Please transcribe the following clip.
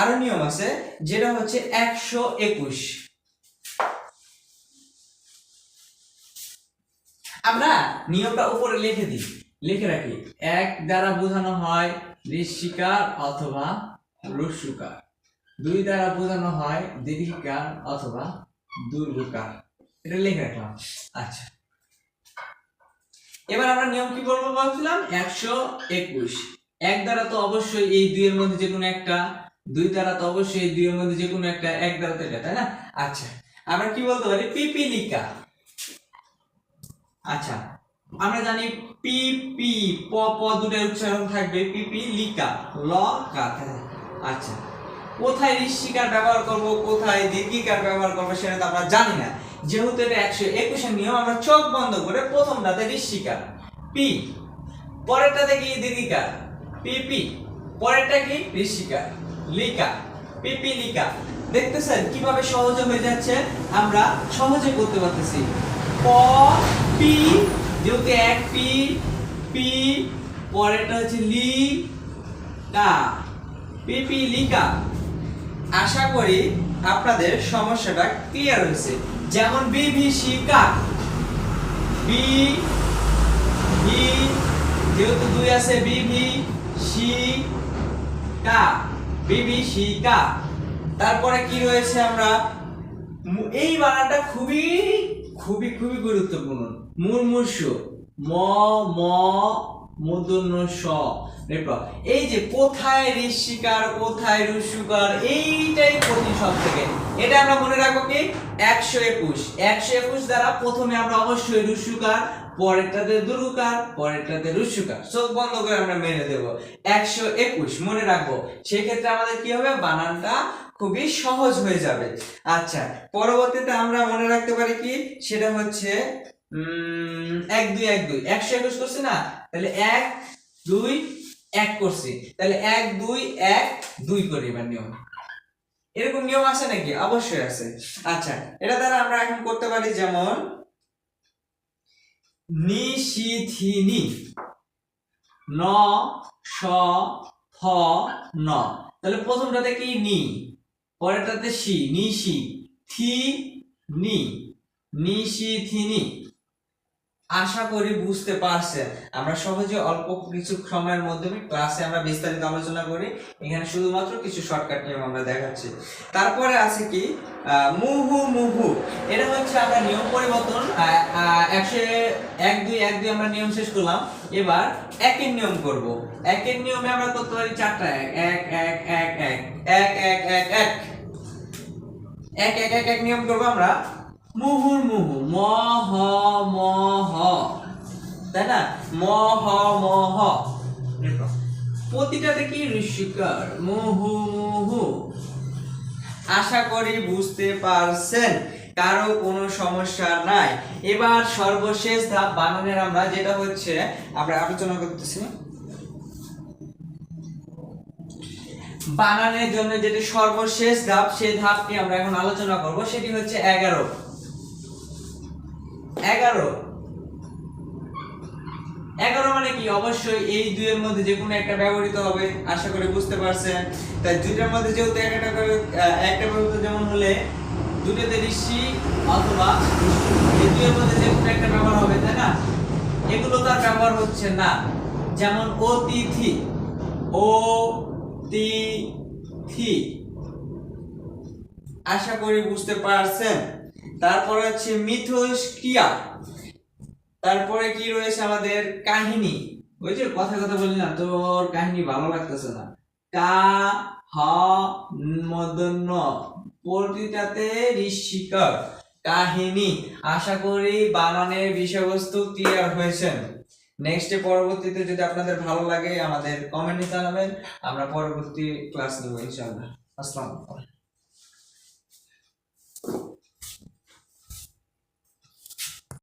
আরও নিয়ম আছে, যেটা হচ্ছে একশো একুশ। আমরা নিয়মটা উপরে লিখে দিই। লিখে রাখি, এক দ্বারা বোঝানো হয় ঋষিকার অথবা রস্যুকার দুই দ্বারা বোঝানো হয় দীর্ঘিকার অথবা দুর্গকার এটা লিখে রাখলাম। আচ্ছা। এবার আমরা নিয়ম কি করব বলছিলাম? একশো একুশ। এক দ্বারা তো অবশ্যই এই দুইয়ের মধ্যে যে কোনো একটা দুই দ্বারা তো অবশ্যই দুইয়ের মধ্যে যে কোনো একটা এক দ্বারা এটা তাই না? আচ্ছা আমরা কি বলতে পারি? পিপিলিকা। আচ্ছা আমরা জানি পি পি, প প দুটো উচ্চারণ থাকবে পিপি লিকা ল, কা আচ্ছা কোথায় ঋষিকার ব্যবহার করব, কোথায় দীর্ঘিকার ব্যবহার করব সেটা তো আমরা জানি না। যেহেতু এটা একশো একুশের নিয়ম, আমরা চোখ বন্ধ করে প্রথমটাতে ঋষিকার। পি, পরেরটাতে কি দীর্ঘিকার? পিপি পরেরটা কি ঋষিকার? লিকা, পিপি লিকা। দেখতেছেন কীভাবে সহজে হয়ে যাচ্ছে? আমরা সহজে করতে পারতেছি। প, পি, যেহেতু এক পি পি, পরেরটা হচ্ছে লি কা পিপি লিকা। আশা করি আপনাদের সমস্যাটা ক্লিয়ার হয়েছে। যেমন বি, ভি বিভীষিকা বি ভি যেহেতু দুই আছে বিভি সি, কা। বিভীষিকা। তারপরে কি রয়েছে আমরা? এই বানানটা খুবই খুবই খুবই গুরুত্বপূর্ণ। মুরমুর্ষু। ম ম মূর্ধন্য স এরপর এই যে কোথায় ঋষিকার কোথায় রুসুকার এইটাই থেকে এটা আমরা মনে রাখব কি? একশো একুশ। একশো একুশ দ্বারা প্রথমে আমরা অবশ্যই পরেরটাতে দুরুকার পরেরটাতে রুসুকার চোখ বন্ধ করে আমরা মেনে দেব একশো একুশ মনে রাখব। সেক্ষেত্রে আমাদের কি হবে? বানানটা খুবই সহজ হয়ে যাবে। আচ্ছা পরবর্তীতে আমরা মনে রাখতে পারি কি? সেটা হচ্ছে এক দুই এক দুই। একশো একুশ করছি না? তাহলে এক, দুই, এক করছি। তাহলে এক, দুই এক, দুই করি এবার নিয়ম। এরকম নিয়ম আছে নাকি? অবশ্যই আছে। আচ্ছা এটা দ্বারা আমরা এখন করতে পারি যেমন, নিশিথিনি। ন, স, থ, ন। তাহলে প্রথমটাতে কি? নি। পরেরটাতে সি নিশি থি নি নিশিথিনি। আশা করি বুঝতে পারছেন। আমরা সহজে অল্প কিছু সময়ের মাধ্যমে ক্লাসে আমরা বিস্তারিত আলোচনা করি। এখানে শুধুমাত্র কিছু শর্টকাট নিয়ম আমরা দেখাচ্ছি। তারপরে আছে কি? মুহু মুহু। এটা হচ্ছে আমরা নিয়ম পরিবর্তন। একশো এক দুই এক দুই আমরা নিয়ম শেষ করলাম। এবার একের নিয়ম করব। একের নিয়মে আমরা করতে পারি চারটা এক। এক এক এক এক। এক এক এক এক। এক এক এক এক নিয়ম করব আমরা। মুহুর মুহু ম হ ম হ তাই না ম হ ম হ প্রতিটাতে কি ঋষিকার মুহু। মুহু আশা করি বুঝতে পারছেন কারও কোনো সমস্যা নাই এবার সর্বশেষ ধাপ বানানের আমরা যেটা হচ্ছে আমরা আলোচনা করতেছি বানানের জন্য যেটি সর্বশেষ ধাপ সেই ধাপটি আমরা এখন আলোচনা করব সেটি হচ্ছে এগারো এগারো। এগারো মানে কি? অবশ্যই এই দুইয়ের মধ্যে যে কোনো একটা ব্যবহৃত হবে, আশা করি বুঝতে পারছেন। তাই দুইটার মধ্যে যেহেতু একটা একটা ব্যবহৃত যেমন হলে দুটোতে ঋষি অথবা এই দুইয়ের মধ্যে যে কোনো একটা ব্যবহার হবে, তাই না? এগুলো তার ব্যবহার হচ্ছে না। যেমন অতিথি ও আশা করি বুঝতে পারছেন। তারপরে হচ্ছে মিথস্ক্রিয়া। তারপরে কি রয়েছে আমাদের কাহিনী? ওই যে কথা কথা বলি না, তোর কাহিনী ভালো লাগতেছে না। কা, হ মদন্য প্রতিটাতে ঋষিকর কাহিনী। আশা করি বানানের বিষয়বস্তু ক্লিয়ার হয়েছেন নেক্সটে পরবর্তীতে যদি আপনাদের ভালো লাগে, আমাদের কমেন্টে জানাবেন। আমরা পরবর্তী ক্লাস নেব, ইনশাআল্লাহ। আসসালামু আলাইকুম।